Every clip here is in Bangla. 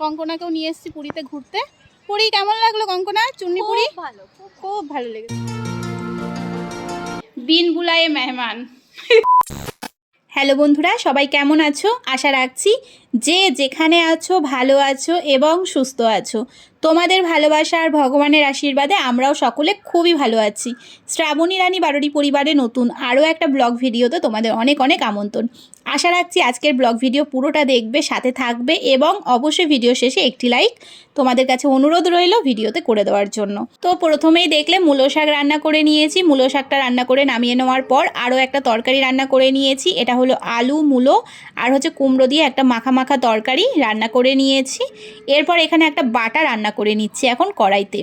কঙ্কনাকেও নিয়ে এসেছি পুরীতে ঘুরতে। পুরী কেমন লাগল কঙ্কনা? চুন্নি পুরী? ভালো খুব খুব ভালো লেগেছে। বিন বুলায়ে মেহমান। হ্যালো বন্ধুরা সবাই কেমন আছো? আশা রাখছি যে যেখানে আছো ভালো আছো এবং সুস্থ আছো। তোমাদের ভালোবাসা আর ভগবানের আশীর্বাদে আমরাও সকলে খুবই ভালো আছি। শ্রাবণী রানী বারোটি পরিবারে নতুন আরও একটা ব্লগ ভিডিওতে তোমাদের অনেক অনেক আমন্ত্রণ। আশা রাখছি আজকের ব্লগ ভিডিও পুরোটা দেখবে, সাথে থাকবে এবং অবশ্যই ভিডিও শেষে একটি লাইক তোমাদের কাছে অনুরোধ রইল ভিডিওতে করে দেওয়ার জন্য। তো প্রথমেই দেখলে মূলো শাক রান্না করে নিয়েছি। মূলো শাকটা রান্না করে নামিয়ে নেওয়ার পর আরও একটা তরকারি রান্না করে নিয়েছি। এটা হলো আলু, মূলো আর হচ্ছে কুমড়ো দিয়ে একটা মাখা মাখা তরকারি রান্না করে নিয়েছি। এরপর এখানে একটা বাটা রান্না করে নিচ্ছি এখন কড়াইতে।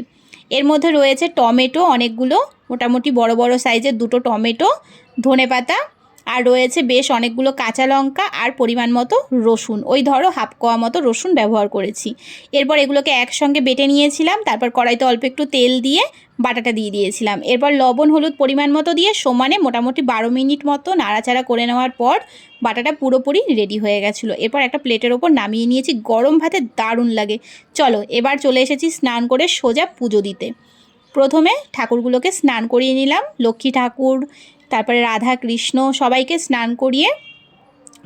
এর মধ্যে রয়েছে টমেটো অনেকগুলো, মোটামুটি বড় বড় সাইজের দুটো টমেটো, ধনেপাতা আর রয়েছে বেশ অনেকগুলো কাঁচা লঙ্কা আর পরিমাণ মতো রসুন। ওই ধরো হাফ কোয়া মতো রসুন ব্যবহার করেছি। এরপর এগুলোকে একসঙ্গে বেটে নিয়েছিলাম, তারপর কড়াইতে অল্প একটু তেল দিয়ে বাটাটা দিয়ে দিয়েছিলাম। এরপর লবণ, হলুদ পরিমাণ মতো দিয়ে সমানে মোটামুটি বারো মিনিট মতো নাড়াচাড়া করে নেওয়ার পর বাটাটা পুরোপুরি রেডি হয়ে গেছিল। এরপর একটা প্লেটের ওপর নামিয়ে নিয়েছি, গরম ভাতে দারুণ লাগে। চলো, এবার চলে এসেছি স্নান করে সোজা পুজো দিতে। প্রথমে ঠাকুরগুলোকে স্নান করিয়ে নিলাম, লক্ষ্মী ঠাকুর তারপরে রাধা, কৃষ্ণ সবাইকে স্নান করিয়ে,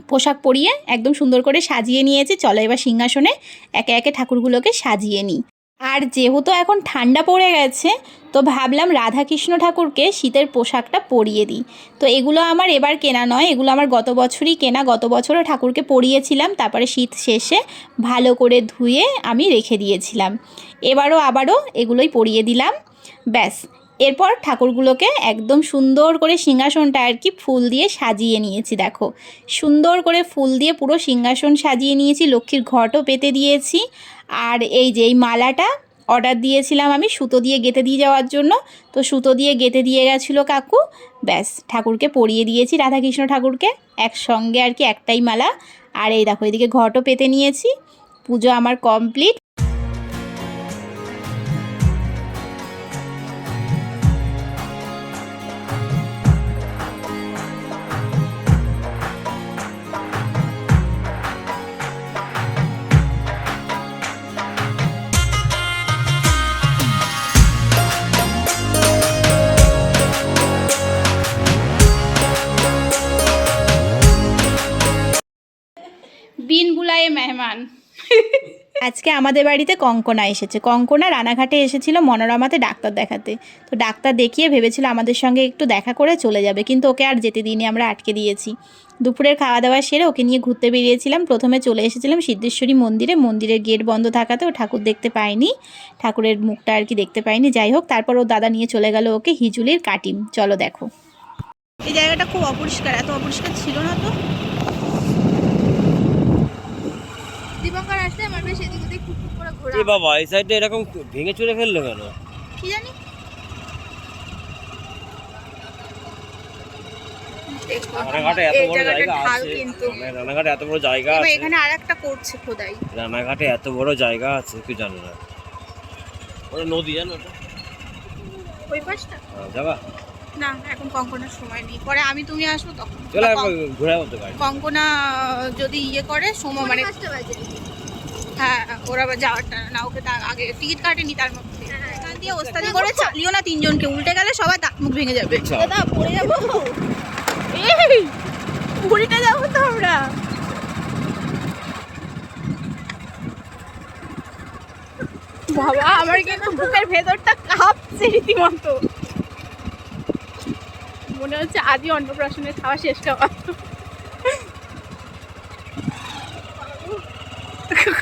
পোশাক পরিয়ে একদম সুন্দর করে সাজিয়ে নিয়েছি। চলো এবার সিংহাসনে একে একে ঠাকুরগুলোকে সাজিয়ে নিই। আর যেহেতু এখন ঠান্ডা পড়ে গেছে, তো ভাবলাম রাধাকৃষ্ণ ঠাকুরকে শীতের পোশাকটা পরিয়ে দিই। তো এগুলো আমার এবার কেনা নয়, এগুলো আমার গত বছরই কেনা, গত বছরও ঠাকুরকে পরিয়েছিলাম। তারপরে শীত শেষে ভালো করে ধুয়ে আমি রেখে দিয়েছিলাম। এবারও আবারও এগুলোই পরিয়ে দিলাম। ব্যাস। এরপর ঠাকুরগুলোকে একদম সুন্দর করে সিংহাসনটা আর কি ফুল দিয়ে সাজিয়ে নিয়েছি, দেখো। সুন্দর করে ফুল দিয়ে পুরো সিংহাসন সাজিয়ে নিয়েছি, লক্ষ্মীর ঘটও পেতে দিয়েছি। আর এই যে এই মালাটা অর্ডার দিয়েছিলাম আমি সুতো দিয়ে গেঁথে দিয়ে যাওয়ার জন্য, তো সুতো দিয়ে গেঁথে দিয়ে গেছিল কাকু। ব্যাস, ঠাকুরকে পরিয়ে দিয়েছি, রাধাকৃষ্ণ ঠাকুরকে, একসঙ্গে আর কি একটাই মালা। আর এই দেখো, এদিকে ঘটও পেতে নিয়েছি, পুজো আমার কমপ্লিট মেহমান। আজকে আমাদের বাড়িতে কঙ্কনা এসেছে। কঙ্কনা রানাঘাটে এসেছিল মনোরমাতে ডাক্তার দেখাতে। তো ডাক্তার দেখিয়ে ভেবেছিল আমাদের সঙ্গে একটু দেখা করে চলে যাবে কিন্তু ওকে আর যেতে দিইনি আমরা আটকে দিয়েছি। দুপুরের খাওয়া দাওয়া সেরে ওকে নিয়ে ঘুরতে বেরিয়েছিলাম। প্রথমে চলে এসেছিলাম সিদ্ধেশ্বরী মন্দিরে। মন্দিরের গেট বন্ধ থাকাতে ও ঠাকুর দেখতে পায়নি। ঠাকুরের মুখটা আর কি দেখতে পাইনি যাই হোক তারপর ও দাদা নিয়ে চলে গেল ওকে হিজুলির কাটিম। চলো দেখো। এই জায়গাটা খুব অপরিষ্কার এত অপরিষ্কার ছিল না তো? আমার ওদিক টুকটুক করে ঘোরা। এ বাবা এই এরকম ভেঙে চুরে ফেলল কেন? কি জানি? রানাঘাটে এত বড় জায়গা আছে। রানাঘাটে এত বড় জায়গা আছে। এখানে করছে খোদাই। রানাঘাটে এত বড় জায়গা আছে কি জানো না। ওটা নদী জানো তো ওই পাশটা? হ্যাঁ, যাবা। না এখন কঙ্কনার সময় নেই। পরে আমি তুমি আসব তখন। ঘুরে কঙ্কনা যদি ইয়ে করে সময় মানে হ্যাঁ ওরা আবার যাওয়ারটা না ওকে তার আগে টিকিট কাটেনি তার মধ্যে। এখান দিয়ে ওস্তাদি করে চালিও না তিনজনকে উল্টে গেলে সবাই দাঁত মুখ ভেঙে যাবে। আচ্ছা। দাদা পড়ে যাব। এই যাব তো আমরা বাবা আমার কিন্তু বুকের ভেতরটা কাঁপছে রীতিমতো। মনে হচ্ছে আজই অন্নপ্রাশনের খাওয়া শেষ খাওয়া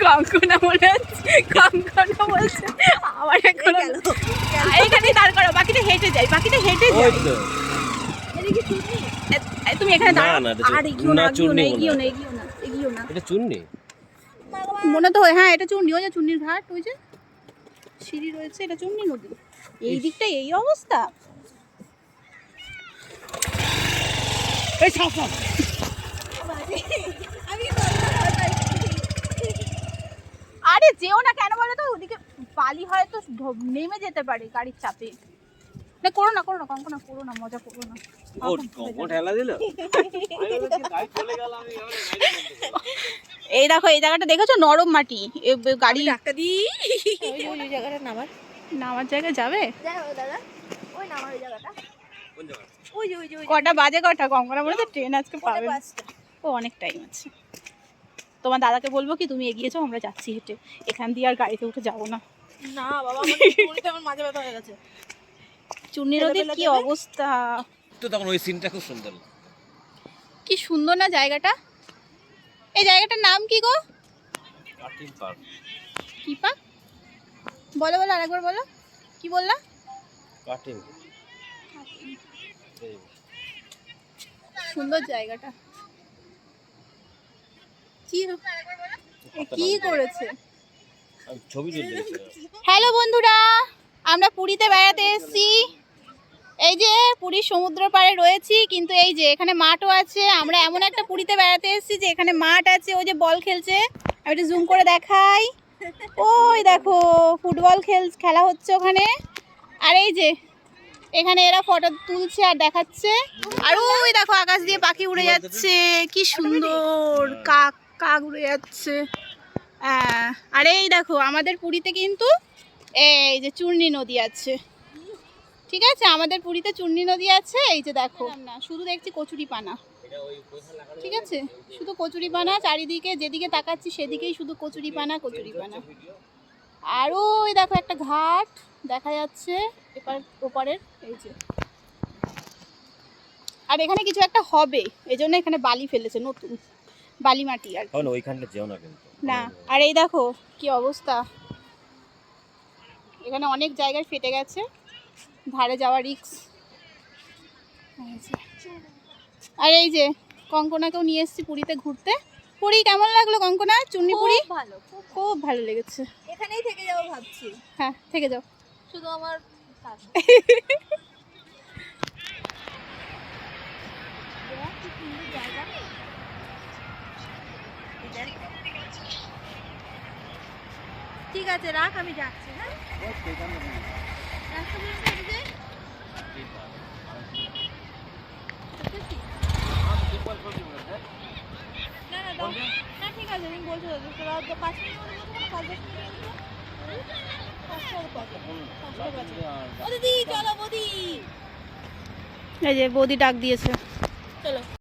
কঙ্কনা মনে হচ্ছে কঙ্কনা বলছে। আমার এখন এখানে দাঁড় করো বাকিটা হেঁটে যাই বাকিটা হেঁটে ওই যাই তুমি এখানে না, দাঁড়াও। না, আর এগিও না এগিও না এগিও না এগিও না এগিও না। এটা চুননি। মনে তো হয় হ্যাঁ এটা চুন্নি ওই যে চুন্নির ঘাট ওই যে সিঁড়ি রয়েছে এটা চুন্নি নদী। এই দিকটা এই অবস্থা। এই সাপ সাপ আরে যেও না কেন বলো তো? ওদিকে বালি হয়তো নেমে যেতে পারে গাড়ির চাপে। না করো না করো না কঙ্কনা করো না মজা করো না। এই দেখো এই জায়গাটা দেখেছ? নরম মাটি। গাড়ি ধাক্কা দি ওই ওই ওই জায়গাটা নামার। নামার জায়গায় যাবে? দাদা। ওই নামার ওই জায়গাটা। ওই যে ওই যে ওই কটা বাজে কটা? কঙ্কনা বলে তো ট্রেন আজকে পাবে। পাঁচটা। ও অনেক টাইম আছে। তোমার দাদাকে বলব কি তুমি এগিয়েছো আমরা যাচ্ছি হেঁটে। এখান দিয়ে আর গাড়িতে উঠে যাব না। না বাবা আমার আমার মাঝে ব্যথা হয়ে গেছে। চুন্নি ফেলে কি অবস্থা? তো তখন ওই সিনটা খুব সুন্দর কি সুন্দর না জায়গাটা? এই জায়গাটার নাম কি গো? কাটিং পার্ক কি পা বলো বলো আরেকবার বলো। কি বললা? কাটিং সুন্দর জায়গাটা। কি কি করেছে? হ্যালো বন্ধুরা আমরা পুরীতে বেড়াতে এসেছি। এই যে পুরীর সমুদ্র পাড়ে রয়েছি কিন্তু এই যে এখানে মাঠও আছে। আমরা এমন একটা পুরীতে বেড়াতে এসেছি যে এখানে মাঠ আছে ওই যে বল খেলছে। আমি একটু জুম করে দেখাই। ওই দেখো ফুটবল খেল খেলা হচ্ছে ওখানে। আর এই যে এখানে এরা ফটো তুলছে আর দেখাচ্ছে। আর ওই দেখো আকাশ দিয়ে পাখি উড়ে যাচ্ছে। কি সুন্দর কাক। কাক উড়ে যাচ্ছে। আর এই দেখো, আমাদের পুরীতে কিন্তু এই যে চূর্ণী নদী আছে। ঠিক আছে? আমাদের পুরীতে চূর্ণী নদী আছে, এই যে দেখো। না শুধু দেখছি কচুরি পানা। ঠিক আছে? শুধু কচুরি পানা, চারিদিকে যেদিকে তাকাচ্ছি সেদিকেই শুধু কচুরি পানা কচুরি পানা। আর ওই দেখো একটা ঘাট, দেখা যাচ্ছে এপার, ওপারের, এই যে। আর এখানে কিছু একটা হবে এই জন্য এখানে বালি ফেলেছে নতুন। বালি মাটি আর কি। তখন ওইখানটা যেও না কিন্তু। না আর এই দেখো কি অবস্থা। এখানে অনেক জায়গায় ফেটে গেছে ধারে যাওয়া রিক্স আর এই যে কঙ্কনাকেও নিয়ে এসেছি পুরীতে ঘুরতে। পুরী কেমন লাগল কঙ্কনা? চুন্নি পুরী? ভালো খুব খুব ভালো লেগেছে। এখানেই থেকে যাব ভাবছি। হ্যাঁ থেকে যাও। শুধু আমার ঠিক আছে রাখ আমি যাচ্ছি হ্যাঁ? না ঠিক আছে তুমি বলছো পাঁচ মিনিট এই যে বৌদি ডাক দিয়েছে। চলো।